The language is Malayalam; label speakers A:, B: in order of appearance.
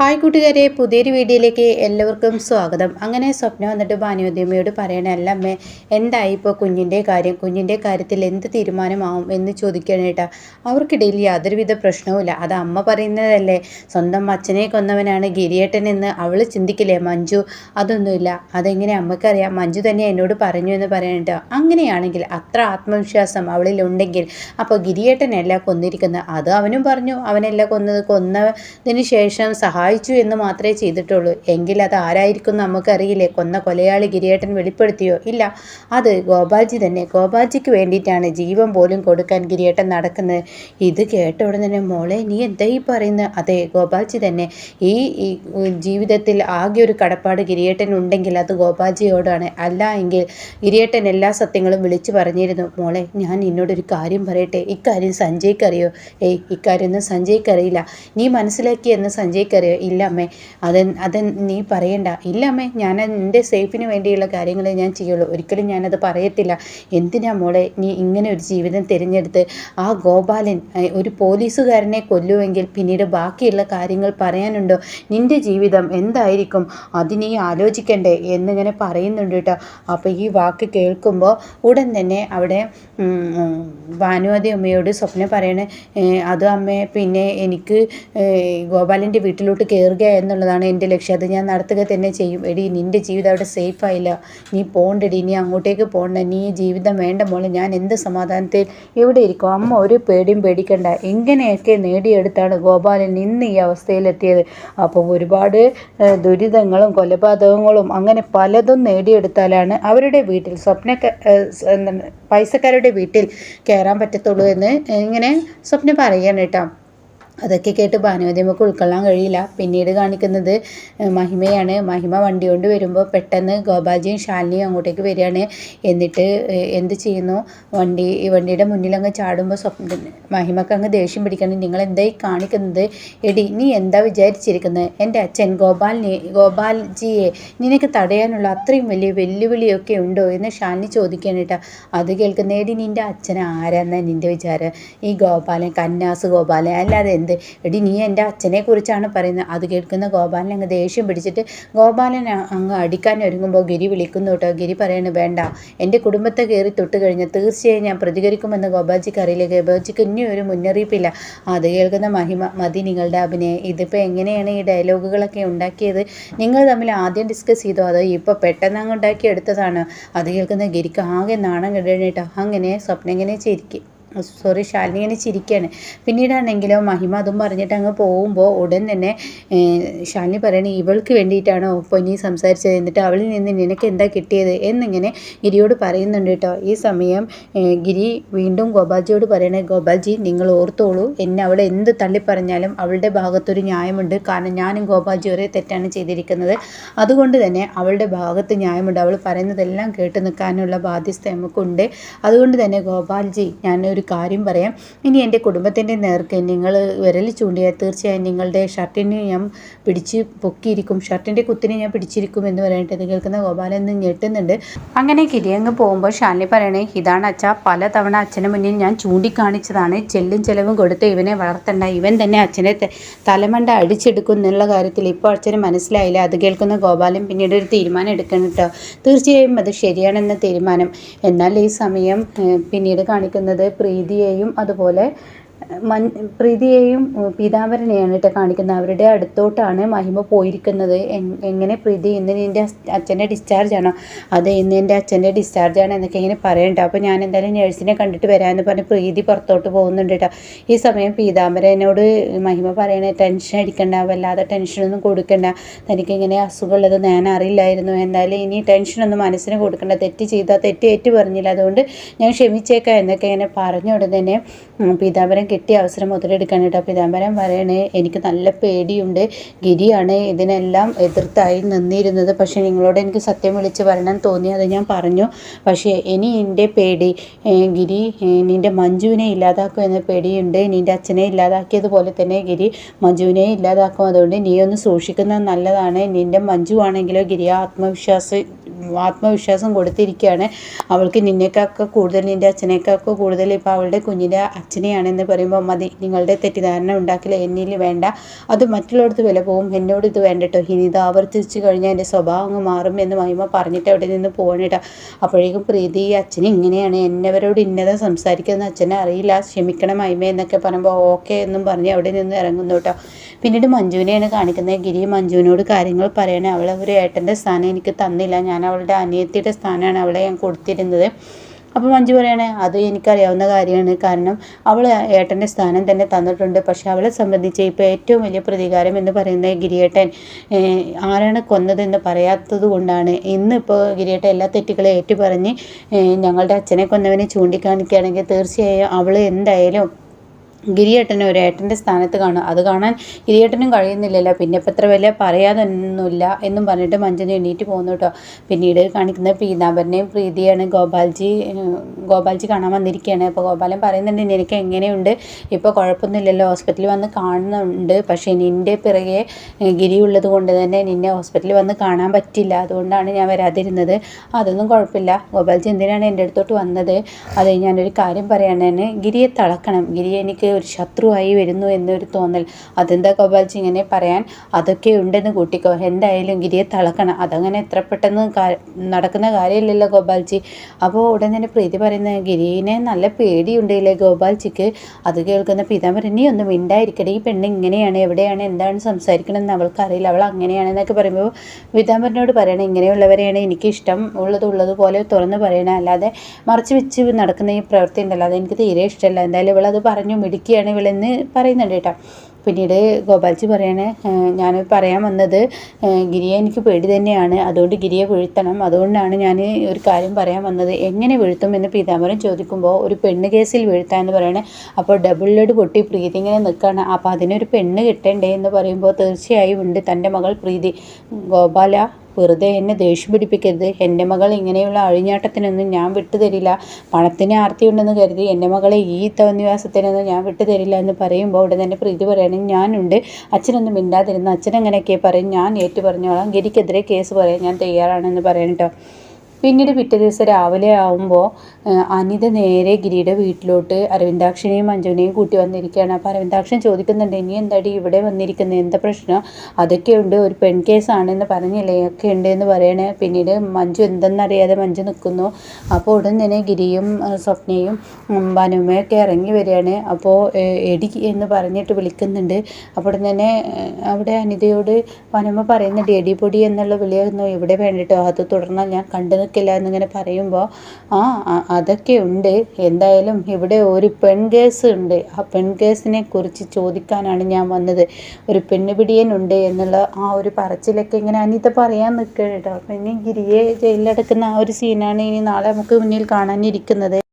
A: ഹായ് കൂട്ടുകാരെ പുതിയൊരു വീഡിയോയിലേക്ക് എല്ലാവർക്കും സ്വാഗതം. അങ്ങനെ സ്വപ്ന വന്നിട്ട് ഭാനുദ്യമ്മയോട് പറയണല്ല അമ്മേ എന്തായി ഇപ്പോൾ കുഞ്ഞിന്റെ കാര്യം? കുഞ്ഞിന്റെ കാര്യത്തിൽ എന്ത് തീരുമാനമാവും എന്ന് ചോദിക്കണേട്ടാ അവർക്കിടയിൽ യാതൊരുവിധ പ്രശ്നവുമില്ല. അത് അമ്മ പറയുന്നതല്ലേ. സ്വന്തം അച്ഛനെ കൊന്നവനാണ് ഗിരിയേട്ടൻ എന്ന് അവൾ ചിന്തിക്കില്ലേ? മഞ്ജു അതൊന്നുമില്ല. അതെങ്ങനെ അമ്മക്കറിയാം മഞ്ജു തന്നെ എന്നോട് പറഞ്ഞു എന്ന് പറയണേട്ടോ അങ്ങനെയാണെങ്കിൽ അത്ര ആത്മവിശ്വാസം അവളിൽ ഉണ്ടെങ്കിൽ അപ്പോൾ ഗിരിയേട്ടനല്ല കൊന്നിരിക്കുന്നത്. അത് അവനും പറഞ്ഞു. അവനെല്ലാം കൊന്നത്. കൊന്നതിന് ശേഷം സഹായം സഹായിച്ചു എന്ന് മാത്രമേ ചെയ്തിട്ടുള്ളൂ. എങ്കിൽ അത് ആരായിരിക്കും നമുക്കറിയില്ലേ? കൊന്ന കൊലയാളി ഗിരിയേട്ടൻ വെളിപ്പെടുത്തിയോ? ഇല്ല. അത് ഗോപാൽജി തന്നെ. ഗോപാൽജിക്ക് വേണ്ടിയിട്ടാണ് ജീവൻ പോലും കൊടുക്കാൻ ഗിരിയേട്ടൻ നടക്കുന്നത്. ഇത് കേട്ട ഉടനെ തന്നെ മോളെ നീ എന്താ ഈ പറയുന്നത്? അതെ ഗോപാൽജി തന്നെ. ഈ ജീവിതത്തിൽ ആകെ ഒരു കടപ്പാട് ഗിരിയേട്ടൻ ഉണ്ടെങ്കിൽ അത് ഗോപാൽജിയോടാണ്. അല്ല എങ്കിൽ ഗിരിയേട്ടൻ എല്ലാ സത്യങ്ങളും വിളിച്ചു പറഞ്ഞിരുന്നു. മോളെ ഞാൻ നിന്നോടൊരു കാര്യം പറയട്ടെ? ഇക്കാര്യം സഞ്ജയ്ക്കറിയോ ഏയ് ഇക്കാര്യം സഞ്ജയ്ക്കറിയില്ല നീ മനസ്സിലാക്കിയെന്ന് സഞ്ജയ്ക്കറിയോ ഇല്ല അമ്മേ അത് അത് നീ പറയണ്ട. ഇല്ല അമ്മേ ഞാൻ എന്റെ സേഫിന് വേണ്ടിയുള്ള കാര്യങ്ങളെ ഞാൻ ചെയ്യുള്ളൂ. ഒരിക്കലും ഞാനത് പറയത്തില്ല. എന്തിനാ മോളെ നീ ഇങ്ങനെ ഒരു ജീവിതം തിരഞ്ഞെടുത്ത് ആ ഗോപാലൻ ഒരു പോലീസുകാരനെ കൊല്ലുമെങ്കിൽ പിന്നീട് ബാക്കിയുള്ള കാര്യങ്ങൾ പറയാനുണ്ടോ? നിന്റെ ജീവിതം എന്തായിരിക്കും? അത് നീ ആലോചിക്കണ്ടേ എന്നിങ്ങനെ പറയുന്നുണ്ട് കേട്ടോ. അപ്പോൾ ഈ വാക്ക് കേൾക്കുമ്പോൾ ഉടൻ തന്നെ അവിടെ ഭാനുവതി അമ്മയോട് സ്വപ്ന പറയണേ അത് അമ്മേ പിന്നെ എനിക്ക് ഗോപാലന്റെ വീട്ടിലോട്ട് കയറുക എന്നുള്ളതാണ് എന്റെ ലക്ഷ്യം അത് ഞാൻ നടത്തുക തന്നെ ചെയ്യും എടി നിന്റെ ജീവിതം അവിടെ സേഫ് ആയില്ല നീ പോണ്ടടി നീ അങ്ങോട്ടേക്ക് പോണ്ട നീ ജീവിതം വേണ്ട മോളെ ഞാൻ എന്ത് സമാധാനത്തിൽ എവിടെ ഇരിക്കും അമ്മ ഒരു പേടിയും പേടിക്കണ്ട എങ്ങനെയൊക്കെ നേടിയെടുത്താണ് ഗോപാലൻ ഇന്ന് ഈ അവസ്ഥയിലെത്തിയത് അപ്പോൾ ഒരുപാട് ദുരിതങ്ങളും കൊലപാതകങ്ങളും അങ്ങനെ പലതും നേടിയെടുത്താലാണ് അവരുടെ വീട്ടിൽ സ്വപ്ന പൈസക്കാരുടെ വീട്ടിൽ കയറാൻ പറ്റത്തുള്ളൂ എന്ന് ഇങ്ങനെ സ്വപ്നം പറയാണ് കേട്ടോ. അതൊക്കെ കേട്ട് ഭാനുമതിയമ്മക്ക് ഉൾക്കൊള്ളാൻ കഴിയില്ല. പിന്നീട് കാണിക്കുന്നത് മഹിമയാണ്. മഹിമ വണ്ടി കൊണ്ട് വരുമ്പോൾ പെട്ടെന്ന് ഗോപാജിയും ശാലിനിയും അങ്ങോട്ടേക്ക് വരികയാണ്. എന്നിട്ട് എന്ത് ചെയ്യുന്നു? വണ്ടി ഈ വണ്ടിയുടെ മുന്നിൽ അങ്ങ് ചാടുമ്പോൾ സ്വപ്നം മഹിമക്ക് അങ്ങ് ദേഷ്യം പിടിക്കണം. നിങ്ങൾ എന്തായി കാണിക്കുന്നത്? എടി നീ എന്താ വിചാരിച്ചിരിക്കുന്നത് എന്റെ അച്ഛൻ ഗോപാലിനെ ഗോപാൽജിയെ നിനക്ക് തടയാനുള്ള അത്രയും വലിയ വെല്ലുവിളിയൊക്കെ ഉണ്ടോ എന്ന് ശാലിനി ചോദിക്കുകയാണ് കേട്ടോ. അത് കേൾക്കുന്ന എടി നിന്റെ അച്ഛൻ ആരാന്നാ നിന്റെ വിചാരം? ഈ ഗോപാലൻ കന്നാസ് ഗോപാലൻ അല്ലാതെ എന്ത് എടി നീ എന്റെ അച്ഛനെ കുറിച്ചാണ് പറയുന്നത്. അത് കേൾക്കുന്ന ഗോപാലൻ അങ്ങ് ദേഷ്യം പിടിച്ചിട്ട് ഗോപാലൻ അങ്ങ് അടിക്കാൻ ഒരുങ്ങുമ്പോൾ ഗിരി വിളിക്കുന്നു കേട്ടോ. ഗിരി പറയണു വേണ്ട എന്റെ കുടുംബത്തെ കയറി തൊട്ട് കഴിഞ്ഞാൽ തീർച്ചയായും ഞാൻ പ്രതികരിക്കുമെന്ന് ഗോപാജിക്ക് അറിയില്ല. ഗോപാജിക്ക് ഇനി ഒരു മുന്നറിയിപ്പില്ല. അത് കേൾക്കുന്ന മഹിമ മതി നിങ്ങളുടെ അഭിനയം ഇതിപ്പോൾ എങ്ങനെയാണ് ഈ ഡയലോഗുകളൊക്കെ ഉണ്ടാക്കിയത്? നിങ്ങൾ തമ്മിൽ ആദ്യം ഡിസ്കസ് ചെയ്തോ? അതോ ഇപ്പോൾ പെട്ടെന്ന് അങ്ങ് ഉണ്ടാക്കി എടുത്തതാണ്? അത് കേൾക്കുന്ന ഗിരിക്ക് ആകെ നാണം കിടണേട്ടോ അങ്ങനെ സ്വപ്നം ഇങ്ങനെ ചിരിക്കും. സോറി ശാലിനി ഇങ്ങനെ ചിരിക്കുകയാണ് പിന്നീടാണെങ്കിലോ മഹിമ അതും പറഞ്ഞിട്ട് അങ്ങ് പോകുമ്പോൾ ഉടൻ തന്നെ ശാലിനി പറയണേ ഇവൾക്ക് വേണ്ടിയിട്ടാണോ പൊന്നി സംസാരിച്ചത്? എന്നിട്ട് അവളിൽ നിന്ന് നിനക്ക് എന്താ കിട്ടിയത്? എന്നിങ്ങനെ ഗിരിയോട് പറയുന്നുണ്ട് കേട്ടോ. ഈ സമയം ഗിരി വീണ്ടും ഗോപാൽജിയോട് പറയണേ ഗോപാൽജി നിങ്ങൾ ഓർത്തോളൂ എന്നെ അവൾ എന്ത് തള്ളിപ്പറഞ്ഞാലും അവളുടെ ഭാഗത്തൊരു ന്യായമുണ്ട്. കാരണം ഞാനും ഗോപാൽജി ഒരേ തെറ്റാണ് ചെയ്തിരിക്കുന്നത്. അതുകൊണ്ട് തന്നെ അവളുടെ ഭാഗത്ത് ന്യായമുണ്ട്. അവൾ പറയുന്നതെല്ലാം കേട്ട് നിൽക്കാനുള്ള ബാധ്യസ്ഥ നമുക്കുണ്ട്. അതുകൊണ്ട് തന്നെ ഗോപാൽജി ഞാൻ ഒരു കാര്യം പറയാം. ഇനി എന്റെ കുടുംബത്തിന്റെ നേർക്ക് നിങ്ങൾ വിരൽ ചൂണ്ടിയാൽ തീർച്ചയായും നിങ്ങളുടെ ഷർട്ടിന് ഞാൻ പിടിച്ച് പൊക്കിയിരിക്കും. ഷർട്ടിന്റെ കുത്തിനെ ഞാൻ പിടിച്ചിരിക്കും എന്ന് പറഞ്ഞിട്ട് ഇത് കേൾക്കുന്ന ഗോപാലൻ എന്ന് ഞെട്ടുന്നുണ്ട്. അങ്ങനെ കിരിയങ്ങ് പോകുമ്പോൾ ഷാലിനി പറയണേ ഇതാണ് അച്ഛ പല തവണ അച്ഛന് മുന്നിൽ ഞാൻ ചൂണ്ടിക്കാണിച്ചതാണ്. ചെല്ലും ചെലവും കൊടുത്ത് ഇവനെ വളർത്തണ്ട. ഇവൻ തന്നെ അച്ഛനെ തലമണ്ട അടിച്ചെടുക്കും എന്നുള്ള കാര്യത്തിൽ ഇപ്പോൾ അച്ഛന് മനസ്സിലായില്ല. അത് കേൾക്കുന്ന ഗോപാലൻ പിന്നീട് ഒരു തീരുമാനം എടുക്കണം കേട്ടോ. തീർച്ചയായും അത് ശരിയാണെന്ന തീരുമാനം. എന്നാൽ ഈ സമയം പിന്നീട് കാണിക്കുന്നത് പ്രീതിയെയും അതുപോലെ മൻ പ്രീതിയെയും പീതാംബരനെയാണ് കേട്ടോ കാണിക്കുന്നത്. അവരുടെ അടുത്തോട്ടാണ് മഹിമ പോയിരിക്കുന്നത്. എങ്ങനെ പ്രീതി ഇന്ന് നിന്റെ അച്ഛന്റെ ഡിസ്ചാർജ് ആണോ? അതെ ഇന്ന് എന്റെ അച്ഛന്റെ ഡിസ്ചാർജ് ആണ് എന്നൊക്കെ ഇങ്ങനെ പറയണ്ട. അപ്പോൾ ഞാൻ എന്തായാലും നേഴ്സിനെ കണ്ടിട്ട് വരാമെന്ന് പറഞ്ഞ് പ്രീതി പുറത്തോട്ട് പോകുന്നുണ്ട് കേട്ടോ ഈ സമയം പീതാംബരനോട് മഹിമ പറയണേ ടെൻഷൻ അടിക്കണ്ട വല്ലാതെ ടെൻഷനൊന്നും കൊടുക്കണ്ട. തനിക്ക് ഇങ്ങനെ അസുഖമുള്ളത് ഞാൻ അറിയില്ലായിരുന്നു. എന്തായാലും ഇനി ടെൻഷനൊന്നും മനസ്സിന് കൊടുക്കണ്ട. തെറ്റ് ചെയ്താൽ തെറ്റ് ഏറ്റു പറഞ്ഞില്ല അതുകൊണ്ട് ഞാൻ ക്ഷമിച്ചേക്കാം എന്നൊക്കെ ഇങ്ങനെ പറഞ്ഞ ഉടനെ തന്നെ പീതാംബരൻ കിട്ടിയ അവസരം മുതലെടുക്കാനായിട്ട് കേട്ടോ പിതാംബരം പറയണേ. എനിക്ക് നല്ല പേടിയുണ്ട്. ഗിരിയാണ് ഇതിനെല്ലാം എതിർത്തായി നിന്നിരുന്നത്. പക്ഷേ നിങ്ങളോട് എനിക്ക് സത്യം വിളിച്ച് വരണം തോന്നി അത് ഞാൻ പറഞ്ഞു. പക്ഷേ ഇനി എന്റെ പേടി ഗിരി നിന്റെ മഞ്ജുവിനെ ഇല്ലാതാക്കും എന്ന പേടിയുണ്ട്. നിന്റെ അച്ഛനെ ഇല്ലാതാക്കിയതുപോലെ തന്നെ ഗിരി മഞ്ജുവിനെ ഇല്ലാതാക്കും. അതുകൊണ്ട് നീ ഒന്ന് സൂക്ഷിക്കുന്നത് നല്ലതാണ്. നിന്റെ മഞ്ജു ആണെങ്കിലോ ഗിരി ആത്മവിശ്വാസം ആത്മവിശ്വാസം കൊടുത്തിരിക്കുകയാണ്. അവൾക്ക് നിന്നേക്കാൾക്ക് കൂടുതൽ നിന്റെ അച്ഛനേക്കാൾക്ക് കൂടുതൽ. ഇപ്പോൾ അവളുടെ കുഞ്ഞിന്റെ അച്ഛനെയാണെന്ന് പറയുമ്പോൾ മതി നിങ്ങളുടെ തെറ്റിദ്ധാരണ ഉണ്ടാക്കില്ല എന്നിൽ വേണ്ട. അത് മറ്റുള്ളവർക്ക് വില പോകും എന്നോട് ഇത് വേണ്ട കേട്ടോ ഇനി ഇത് ആവർത്തിച്ച് കഴിഞ്ഞാൽ എന്റെ സ്വഭാവം അങ്ങ് മാറും എന്ന് മഹിമ പറഞ്ഞിട്ട് അവിടെ നിന്ന് പോകണം കേട്ടോ അപ്പോഴേക്കും പ്രീതി അച്ഛൻ ഇങ്ങനെയാണ്. എന്നവരോട് ഇന്നത സംസാരിക്കുന്ന അച്ഛനെ അറിയില്ല. ക്ഷമിക്കണം മഹിമ എന്നൊക്കെ പറയുമ്പോൾ ഓക്കെ എന്നും പറഞ്ഞ് അവിടെ നിന്ന് ഇറങ്ങുന്നു കേട്ടോ പിന്നീട് മഞ്ജുവിനെയാണ് കാണിക്കുന്നത്. ഗിരി മഞ്ജുവിനോട് കാര്യങ്ങൾ പറയണേ. അവളെ ഒരു ഏട്ടന്റെ സ്ഥാനം എനിക്ക് തന്നില്ല. ഞാൻ അവളുടെ അനിയത്തിയുടെ സ്ഥാനമാണ് അവളെ ഞാൻ കൊടുത്തിരുന്നത്. അപ്പോൾ മഞ്ജു പറയണേ അത് എനിക്കറിയാവുന്ന കാര്യമാണ്. കാരണം അവൾ ഏട്ടന്റെ സ്ഥാനം തന്നെ തന്നിട്ടുണ്ട്. പക്ഷേ അവളെ സംബന്ധിച്ച് ഇപ്പോൾ ഏറ്റവും വലിയ പ്രതികാരം എന്ന് പറയുന്നത് ഗിരിയേട്ടൻ. ആരാണ് കൊന്നതെന്ന് പറയാത്തത് കൊണ്ടാണ്. ഇന്നിപ്പോൾ ഗിരിയേട്ടൻ എല്ലാ തെറ്റുകളും ഏറ്റുപറഞ്ഞ് ഞങ്ങളുടെ അച്ഛനെ കൊന്നവനെ ചൂണ്ടിക്കാണിക്കുകയാണെങ്കിൽ തീർച്ചയായും അവൾ എന്തായാലും ഗിരിയേട്ടനെ ഒരു ഏട്ടന്റെ സ്ഥാനത്ത് കാണും അത് കാണാൻ ഗിരിയേട്ടനും കഴിയുന്നില്ലല്ലോ. പിന്നെ ഇപ്പം ഇത്ര വലിയ പറയാതൊന്നുമില്ല എന്നും പറഞ്ഞിട്ട് മഞ്ജന എണ്ണീറ്റ് പോകുന്നു കേട്ടോ. പിന്നീട് കാണിക്കുന്നത് പീതാംബരനെയും പ്രീതിയാണ് ഗോപാൽജി ഗോപാൽജി കാണാൻ വന്നിരിക്കുകയാണ്. അപ്പോൾ ഗോപാലൻ പറയുന്നുണ്ട് നിനക്ക് എങ്ങനെയുണ്ട്? ഇപ്പോൾ കുഴപ്പമൊന്നുമില്ലല്ലോ. ഹോസ്പിറ്റലിൽ വന്ന് കാണുന്നുണ്ട്. പക്ഷേ നിന്റെ പിറകെ ഗിരി ഉള്ളത് കൊണ്ട് തന്നെ നിന്നെ ഹോസ്പിറ്റലിൽ വന്ന് കാണാൻ പറ്റില്ല. അതുകൊണ്ടാണ് ഞാൻ വരാതിരുന്നത്. അതൊന്നും കുഴപ്പമില്ല. ഗോപാൽജി എന്തിനാണ് എന്റെ അടുത്തോട്ട് വന്നത്? അതെ ഞാനൊരു കാര്യം പറയാനാണ് ഗിരിയെ തളക്കണം. ഗിരി എനിക്ക് ഒരു ശത്രുവായി വരുന്നു എന്നൊരു തോന്നൽ. അതെന്താ ഗോപാൽജി ഇങ്ങനെ പറയാൻ? അതൊക്കെ ഉണ്ടെന്ന് കൂട്ടിക്കോ. എന്തായാലും ഗിരിയെ തളക്കണം. അതങ്ങനെ എത്ര പെട്ടെന്ന് നടക്കുന്ന കാര്യമില്ലല്ലോ ഗോപാൽജി. അപ്പോൾ ഉടൻ തന്നെ പ്രീതി പറയുന്നത് ഗിരിനെ നല്ല പേടിയുണ്ട് ഇല്ലേ ഗോപാൽജിക്ക്? അത് കേൾക്കുന്ന പീതാംബരൻ നീ ഒന്നും മിണ്ടായിരിക്കട്ടെ ഈ പെണ്ണ് ഇങ്ങനെയാണ് എവിടെയാണ് എന്താണ് സംസാരിക്കണമെന്ന് അവൾക്കറിയില്ല. അവൾ അങ്ങനെയാണെന്നൊക്കെ പറയുമ്പോൾ പീതാംബരനോട് പറയണം ഇങ്ങനെയുള്ളവരെയാണ് എനിക്ക് ഇഷ്ടം. ഉള്ളത് ഉള്ളതുപോലെ തുറന്ന് പറയണം. അല്ലാതെ മറച്ചു വെച്ച് നടക്കുന്ന ഈ പ്രവൃത്തി ഉണ്ടല്ലോ. അതെനിക്ക് തീരെ ഇഷ്ടമല്ല. എന്തായാലും ഇവളത് പറഞ്ഞു മിടുക്കിയാണ് ഇവളെന്ന് പറയുന്നുണ്ട് കേട്ടോ. പിന്നീട് ഗോപാൽജി പറയണേ ഞാൻ പറയാൻ വന്നത് ഗിരിയെ എനിക്ക് പേടി തന്നെയാണ്. അതുകൊണ്ട് ഗിരിയെ വീഴ്ത്തണം. അതുകൊണ്ടാണ് ഞാൻ ഒരു കാര്യം പറയാൻ വന്നത്. എങ്ങനെ വീഴ്ത്തും എന്ന് പീതാംബരൻ ചോദിക്കുമ്പോൾ ഒരു പെണ്ണ് കേസിൽ വീഴ്ത്താന്ന് പറയണേ. അപ്പോൾ ഡബിൾ ലഡ് പൊട്ടി പ്രീതി ഇങ്ങനെ നിൽക്കുകയാണ് അപ്പോൾ അതിനൊരു പെണ്ണ് കിട്ടണ്ടേ എന്ന് പറയുമ്പോൾ തീർച്ചയായും ഉണ്ട് തന്റെ മകൾ പ്രീതി. ഗോപാല വെറുതെ എന്നെ ദേഷ്യം പിടിപ്പിക്കരുത്. എന്റെ മകൾ ഇങ്ങനെയുള്ള അഴിഞ്ഞാട്ടത്തിനൊന്നും ഞാൻ വിട്ടുതരില്ല പണത്തിന് ആർത്തിയുണ്ടെന്ന് കരുതി എന്റെ മകളെ ഈ തോന്നിവാസത്തിനൊന്നും ഞാൻ വിട്ടുതരില്ല എന്ന് പറയുമ്പോൾ ഉടനെ തന്നെ പ്രീതി പറയണം ഞാനുണ്ട്. അച്ഛനൊന്നും മിണ്ടാതിരുന്ന. അച്ഛൻ അങ്ങനെയൊക്കെ പറയും? ഞാൻ ഏറ്റു പറഞ്ഞോളാം ഗിരിക്കെതിരെ കേസ് പറയാൻ ഞാൻ തയ്യാറാണെന്ന് പറയണം കേട്ടോ പിന്നീട് പിറ്റേ ദിവസം രാവിലെ ആവുമ്പോൾ അനിത നേരെ ഗിരിയുടെ വീട്ടിലോട്ട് അരവിന്ദാക്ഷനെയും മഞ്ജുവിനെയും കൂട്ടി വന്നിരിക്കുകയാണ്. അപ്പോൾ അരവിന്ദാക്ഷൻ ചോദിക്കുന്നുണ്ട് ഇനി എന്താടി ഇവിടെ വന്നിരിക്കുന്നത് എന്താ പ്രശ്നം? അതൊക്കെയുണ്ട് ഒരു പെൺ കേസാണെന്ന് പറഞ്ഞില്ലേ? ഒക്കെ ഉണ്ട് എന്ന് പറയണേ. പിന്നീട് മഞ്ജു എന്തെന്നറിയാതെ മഞ്ജു നിൽക്കുന്നു അപ്പോൾ ഉടൻ തന്നെ ഗിരിയും സ്വപ്നയും വനുമയൊക്കെ ഇറങ്ങി വരികയാണ്. അപ്പോൾ എടി എന്ന് പറഞ്ഞിട്ട് വിളിക്കുന്നുണ്ട്. അപ്പോൾ തന്നെ അവിടെ അനിതയോട് വനുമ പറയുന്നുണ്ട് എടി പൊടി എന്നുള്ള വിളിയൊന്നും ഇവിടെ വേണ്ടിട്ടോ? അത് തുടർന്നാൽ ഞാൻ കണ്ടു നിൽക്കില്ല എന്നിങ്ങനെ പറയുമ്പോൾ ആ ആ, അതൊക്കെ ഉണ്ട്. എന്തായാലും ഇവിടെ ഒരു പെൺ കേസ് ഉണ്ട്. ആ പെൺ കേസിനെ കുറിച്ച് ചോദിക്കാനാണ് ഞാൻ വന്നത്. ഒരു പെണ്ണുപിടിയനുണ്ട് എന്നുള്ള ആ ഒരു പറച്ചിലൊക്കെ ഇങ്ങനെ അനിത പറയാൻ നിൽക്കുക കേട്ടോ. അപ്പം ഇനി ഗിരിയെ ജയിലിലടക്കുന്ന ആ ഒരു സീനാണ് ഇനി നാളെ നമുക്ക് മുന്നിൽ കാണാനിരിക്കുന്നത്.